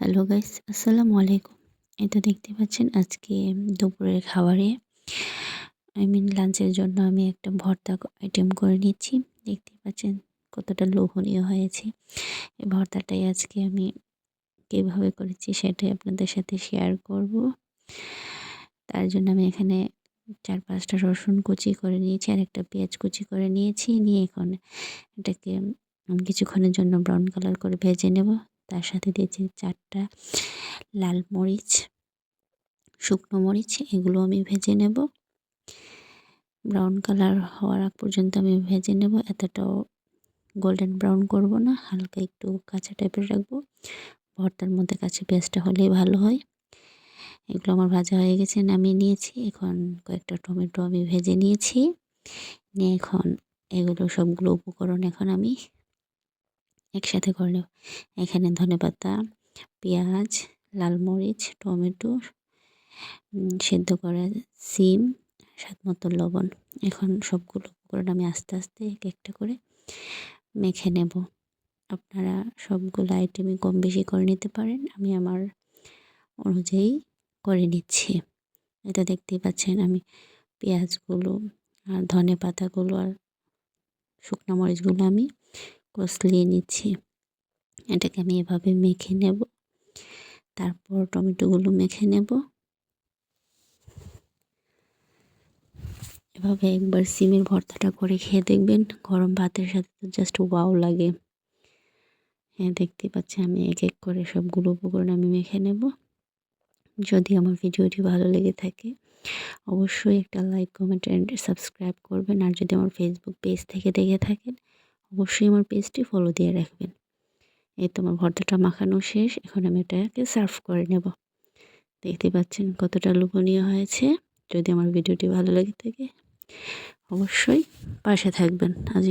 Hello guys আসসালামু আলাইকুম এটা দেখতে পাচ্ছেন আজকে দুপুরের খাবারে। আই মিন লাঞ্চের জন্য আমি একটা ভর্তা আইটেম করে নিচ্ছি। দেখতে পাচ্ছেন কতটা লোভনীয় হয়েছে। এই ভর্তাটাই আজকে আমি কীভাবে করেছি সেটাই আপনাদের সাথে শেয়ার করব। তার জন্য আমি এখানে চার পাঁচটা রসুন কুচি করে নিয়েছি আর একটা পেঁয়াজ কুচি করে নিয়েছি। নিয়ে এখন এটাকে কিছুক্ষণের জন্য ব্রাউন কালার করে ভেজে নেব। তার সাথে দিয়েছি চারটা লাল মরিচ, শুকনো মরিচ, এগুলো আমি ভেজে নেব। ব্রাউন কালার হওয়ার আগ পর্যন্ত আমি ভেজে নেব, এতটাও গোল্ডেন ব্রাউন করব না, হালকা একটু কাঁচা টাইপের রাখব। ভর্তার মধ্যে কাঁচা পেঁয়াজটা হলেই ভালো হয়। এগুলো আমার ভাজা হয়ে গেছে, নামিয়ে নিয়েছি। এখন কয়েকটা টমেটো আমি ভেজে নিয়েছি। নিয়ে এখন এগুলো সবগুলো উপকরণ এখন আমি একসাথে করে নেব এখানে ধনে পাতা পেঁয়াজ, লাল মরিচ, টমেটো সেদ্ধ করা সিম, স্বাদ মতো লবণ। এখন সবগুলো উপকরণ আমি আস্তে আস্তে এক একটা করে মেখে নেব। আপনারা সবগুলো আইটেমই কম বেশি করে নিতে পারেন। আমি আমার অনুযায়ী করে নিচ্ছি। এটা দেখতেই পাচ্ছেন আমি পেঁয়াজগুলো আর ধনে পাতাগুলো আর শুকনো মরিচগুলো আমি কষলিয়ে নিচ্ছি। এটাকে আমি এভাবে মেখে নেব। তারপর টমেটোগুলো মেখে নেব। এভাবে একবার সিমের ভর্তাটা করে খেয়ে দেখবেন গরম ভাতের সাথে তো জাস্ট ওয়াও লাগে। হ্যাঁ দেখতে পাচ্ছি আমি এক এক করে সবগুলো উপকরণ আমি মেখে নেব। যদি আমার ভিডিওটি ভালো লেগে থাকে, অবশ্যই একটা লাইক কমেন্ট অ্যান্ড সাবস্ক্রাইব করবেন। আর যদি আমার ফেসবুক পেজ থেকে দেখে থাকেন অবশ্যই আমার পেজটি ফলো দিয়ে রাখবেন। এই তোমার ভর্তাটা মাখানো শেষ, এখন আমি এটাকে সার্ভ করে নেব। দেখতে পাচ্ছেন কতটা লোভনীয় হয়েছে। যদি আমার ভিডিওটি ভালো লাগে থাকে, অবশ্যই পাশে থাকবেন। আজ